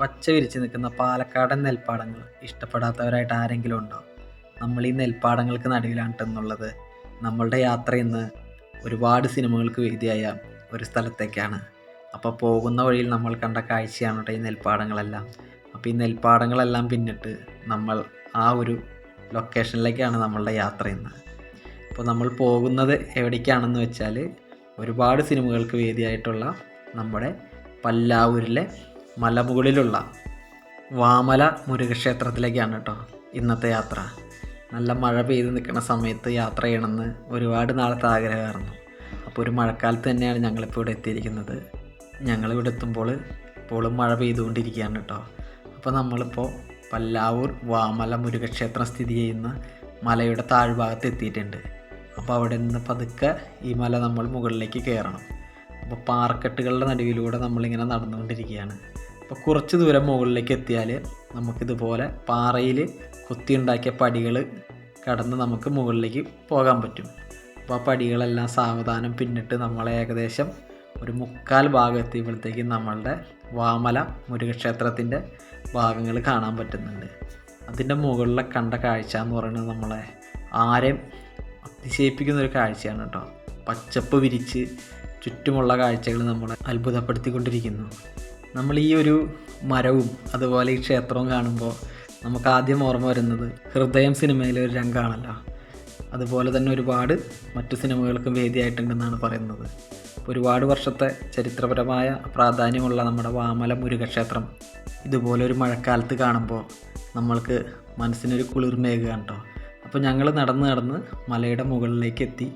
പച്ച വിരിച്ച് നിൽക്കുന്ന പാലക്കാടൻ നെൽപ്പാടങ്ങൾ ഇഷ്ടപ്പെടാത്തവരായിട്ട് ആരെങ്കിലും ഉണ്ടോ? നമ്മൾ ഈ നെൽപ്പാടങ്ങൾക്ക് നടുവിലാണെന്നുള്ളത് നമ്മളുടെ യാത്ര ഇന്ന് ഒരുപാട് സിനിമകൾക്ക് വേദിയായ ഒരു സ്ഥലത്തേക്കാണ്. അപ്പോൾ പോകുന്ന വഴിയിൽ നമ്മൾ കണ്ട കാഴ്ചയാണ് കേട്ടോ ഈ നെൽപ്പാടങ്ങളെല്ലാം. അപ്പോൾ ഈ നെൽപ്പാടങ്ങളെല്ലാം പിന്നിട്ട് നമ്മൾ ആ ഒരു ലൊക്കേഷനിലേക്കാണ് നമ്മളുടെ യാത്ര ഇന്ന്. അപ്പോൾ നമ്മൾ പോകുന്നത് എവിടേക്കാണെന്ന് വെച്ചാൽ ഒരുപാട് സിനിമകൾക്ക് വേദിയായിട്ടുള്ള നമ്മുടെ പല്ലാവൂരിലെ മലമുകളിലുള്ള വാമല മുരുകക്ഷേത്രത്തിലേക്കാണ് കേട്ടോ ഇന്നത്തെ യാത്ര. നല്ല മഴ പെയ്ത് നിൽക്കുന്ന സമയത്ത് യാത്ര ചെയ്യണമെന്ന് ഒരുപാട് നാളത്തെ ആഗ്രഹമായിരുന്നു അപ്പോൾ ഒരു മഴക്കാലത്ത് തന്നെയാണ് ഞങ്ങളിപ്പോൾ ഇവിടെ എത്തിയിരിക്കുന്നത്. ഞങ്ങളിവിടെ എത്തുമ്പോൾ ഇപ്പോഴും മഴ പെയ്തുകൊണ്ടിരിക്കുകയാണ് കേട്ടോ അപ്പോൾ നമ്മളിപ്പോൾ പല്ലാവൂർ വാമല മുരുകക്ഷേത്രം സ്ഥിതി ചെയ്യുന്ന മലയുടെ താഴ്ഭാഗത്ത് എത്തിയിട്ടുണ്ട്. അപ്പോൾ അവിടെ നിന്ന് പതുക്കെ ഈ മല നമ്മൾ മുകളിലേക്ക് കയറണം. അപ്പോൾ പാറക്കെട്ടുകളുടെ നടുവിലൂടെ നമ്മളിങ്ങനെ നടന്നുകൊണ്ടിരിക്കുകയാണ്. അപ്പോൾ കുറച്ച് ദൂരം മുകളിലേക്ക് എത്തിയാൽ നമുക്കിതുപോലെ പാറയിൽ കുത്തിയുണ്ടാക്കിയ പടികൾ കടന്ന് നമുക്ക് മുകളിലേക്ക് പോകാൻ പറ്റും. അപ്പോൾ ആ പടികളെല്ലാം സാവധാനം പിന്നിട്ട് നമ്മളെ ഏകദേശം ഒരു മുക്കാൽ ഭാഗം എത്തിയപ്പോഴത്തേക്ക് നമ്മളുടെ വാമല മുരുകക്ഷേത്രത്തിന്റെ ഭാഗങ്ങൾ കാണാൻ പറ്റുന്നുണ്ട്. അതിന്റെ മുകളിലെ കണ്ട കാഴ്ച എന്ന് പറയുന്നത് നമ്മളെ ആരെയും അതിശയിപ്പിക്കുന്ന ഒരു കാഴ്ചയാണ് കേട്ടോ. പച്ചപ്പ് വിരിച്ച് ചുറ്റുമുള്ള കാഴ്ചകൾ നമ്മളെ അത്ഭുതപ്പെടുത്തിക്കൊണ്ടിരിക്കുന്നു. നമ്മൾ ഈ ഒരു മരവും അതുപോലെ ഈ ക്ഷേത്രവും കാണുമ്പോൾ നമുക്ക് ആദ്യം ഓർമ്മ വരുന്നത് ഹൃദയം സിനിമയിലെ ഒരു രംഗമാണല്ലോ അതുപോലെ തന്നെ ഒരുപാട് മറ്റു സിനിമകൾക്കും വേദിയായിട്ടുണ്ടെന്നാണ് പറയുന്നത്. ഒരുപാട് വർഷത്തെ ചരിത്രപരമായ പ്രാധാന്യമുള്ള നമ്മുടെ വാമല മുരുകക്ഷേത്രം ഇതുപോലെ ഒരു മഴക്കാലത്ത് കാണുമ്പോൾ നമ്മൾക്ക് മനസ്സിനൊരു കുളിർമേകുകയാണ് കേട്ടോ അപ്പോൾ ഞങ്ങൾ നടന്ന് നടന്ന് മലയുടെ മുകളിലേക്ക് എത്തി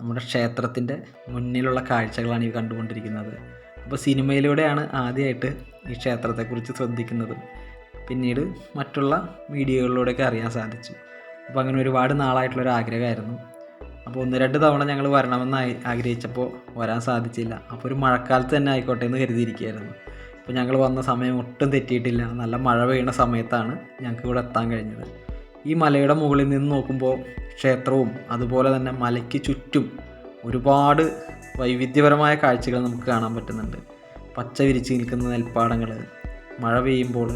നമ്മുടെ ക്ഷേത്രത്തിന്റെ മുന്നിലുള്ള കാഴ്ചകളാണ് ഈ കണ്ടുകൊണ്ടിരിക്കുന്നത്. അപ്പോൾ സിനിമയിലൂടെയാണ് ആദ്യമായിട്ട് ഈ ക്ഷേത്രത്തെക്കുറിച്ച് ശ്രദ്ധിക്കുന്നത്. പിന്നീട് മറ്റുള്ള വീഡിയോകളിലൂടെയൊക്കെ അറിയാൻ സാധിച്ചു. അപ്പോൾ അങ്ങനെ ഒരുപാട് നാളായിട്ടുള്ളൊരു ആഗ്രഹമായിരുന്നു. അപ്പോൾ ഒന്ന് രണ്ട് തവണ ഞങ്ങൾ വരണമെന്ന് ആഗ്രഹിച്ചപ്പോൾ വരാൻ സാധിച്ചില്ല. അപ്പോൾ ഒരു മഴക്കാലത്ത് തന്നെ ആയിക്കോട്ടെ എന്ന് കരുതിയിരിക്കുകയായിരുന്നു. അപ്പോൾ ഞങ്ങൾ വന്ന സമയം ഒട്ടും തെറ്റിയിട്ടില്ല. നല്ല മഴ പെയ്യുന്ന സമയത്താണ് ഞങ്ങൾക്ക് ഇവിടെ എത്താൻ കഴിഞ്ഞത്. ഈ മലയുടെ മുകളിൽ നിന്ന് നോക്കുമ്പോൾ ക്ഷേത്രവും അതുപോലെ തന്നെ മലയ്ക്ക് ചുറ്റും ഒരുപാട് വൈവിധ്യപരമായ കാഴ്ചകൾ നമുക്ക് കാണാൻ പറ്റുന്നുണ്ട്. പച്ച വിരിച്ച് നിൽക്കുന്ന നെൽപ്പാടങ്ങൾ മഴ പെയ്യുമ്പോൾ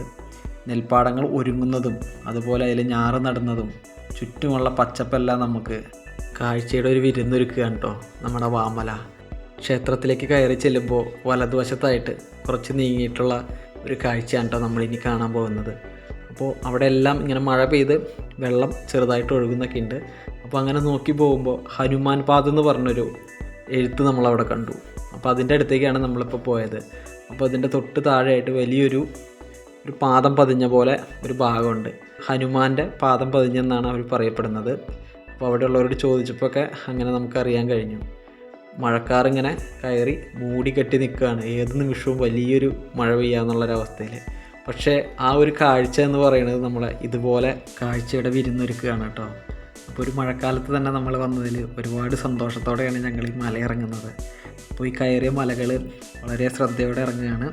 നെൽപ്പാടങ്ങൾ ഒരുങ്ങുന്നതും അതുപോലെ അതിൽ ഞാറ് നടുന്നതും ചുറ്റുമുള്ള പച്ചപ്പെല്ലാം നമുക്ക് കാഴ്ചയുടെ ഒരു വിരുന്നൊരുക്കുകയാണ് കേട്ടോ നമ്മുടെ വാമല. ക്ഷേത്രത്തിലേക്ക് കയറി ചെല്ലുമ്പോൾ വലതുവശത്തായിട്ട് കുറച്ച് നീങ്ങിയിട്ടുള്ള ഒരു കാഴ്ചയാണ് കേട്ടോ നമ്മളിനി കാണാൻ പോകുന്നത്. അപ്പോൾ അവിടെ എല്ലാം ഇങ്ങനെ മഴ പെയ്ത് വെള്ളം ചെറുതായിട്ട് ഒഴുകുന്നൊക്കെ ഉണ്ട് അപ്പോൾ അങ്ങനെ നോക്കി പോകുമ്പോൾ ഹനുമാൻ പാത എന്ന് പറഞ്ഞൊരു എഴുത്ത് നമ്മളവിടെ കണ്ടു. അപ്പോൾ അതിന്റെ അടുത്തേക്കാണ് നമ്മളിപ്പോൾ പോയത്. അപ്പോൾ അതിന്റെ തൊട്ട് താഴെയായിട്ട് വലിയൊരു ഒരു പാദം പതിഞ്ഞ പോലെ ഒരു ഭാഗമുണ്ട്. ഹനുമാന്റെ പാദം പതിഞ്ഞെന്നാണ് അവർ പറയപ്പെടുന്നത്. അപ്പോൾ അവിടെയുള്ളവരോട് ചോദിച്ചപ്പോഴൊക്കെ അങ്ങനെ നമുക്കറിയാൻ കഴിഞ്ഞു. മഴക്കാർ ഇങ്ങനെ കയറി മൂടി കെട്ടി നിൽക്കുകയാണ്. ഏത് നിമിഷവും വലിയൊരു മഴ പെയ്യാന്നുള്ളൊരവസ്ഥയിൽ പക്ഷേ ആ ഒരു കാഴ്ച എന്ന് പറയുന്നത് നമ്മളെ ഇതുപോലെ കാഴ്ചയുടെ വിരുന്നൊരുക്കുകയാണ് കേട്ടോ. അപ്പോൾ ഒരു മഴക്കാലത്ത് തന്നെ നമ്മൾ വന്നതിൽ ഒരുപാട് സന്തോഷത്തോടെയാണ് ഞങ്ങൾ ഈ മല ഇറങ്ങുന്നത്. അപ്പോൾ ഈ കയറിയ മലകൾ വളരെ ശ്രദ്ധയോടെ ഇറങ്ങുകയാണ്.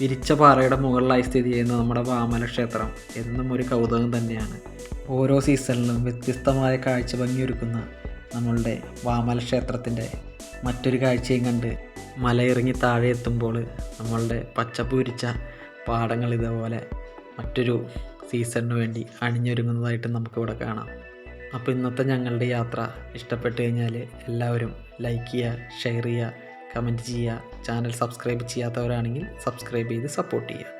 വിരിച്ച പാറയുടെ മുകളിലായി സ്ഥിതി ചെയ്യുന്ന നമ്മുടെ വാമല ക്ഷേത്രം എന്നും ഒരു കൗതുകം തന്നെയാണ്. ഓരോ സീസണിലും വ്യത്യസ്തമായ കാഴ്ച ഭംഗിയൊരുക്കുന്ന നമ്മളുടെ വാമല ക്ഷേത്രത്തിന്റെ മറ്റൊരു കാഴ്ചയും കണ്ട് മലയിറങ്ങി താഴെ എത്തുമ്പോൾ നമ്മളുടെ പച്ചപ്പ് വിരിച്ച പാടങ്ങൾ ഇതേപോലെ മറ്റൊരു സീസണിന് വേണ്ടി അണിഞ്ഞൊരുങ്ങുന്നതായിട്ട് നമുക്കിവിടെ കാണാം. അപ്പോൾ ഇന്നത്തെ ഞങ്ങളുടെ യാത്ര ഇഷ്ടപ്പെട്ടു കഴിഞ്ഞാൽ എല്ലാവരും ലൈക്ക് ചെയ്യുക ഷെയർ ചെയ്യുക കമന്റ് ചെയ്യുക ചാനൽ സബ്സ്ക്രൈബ് ചെയ്യാത്തവരാണെങ്കിൽ സബ്സ്ക്രൈബ് ചെയ്ത് സപ്പോർട്ട് ചെയ്യുക.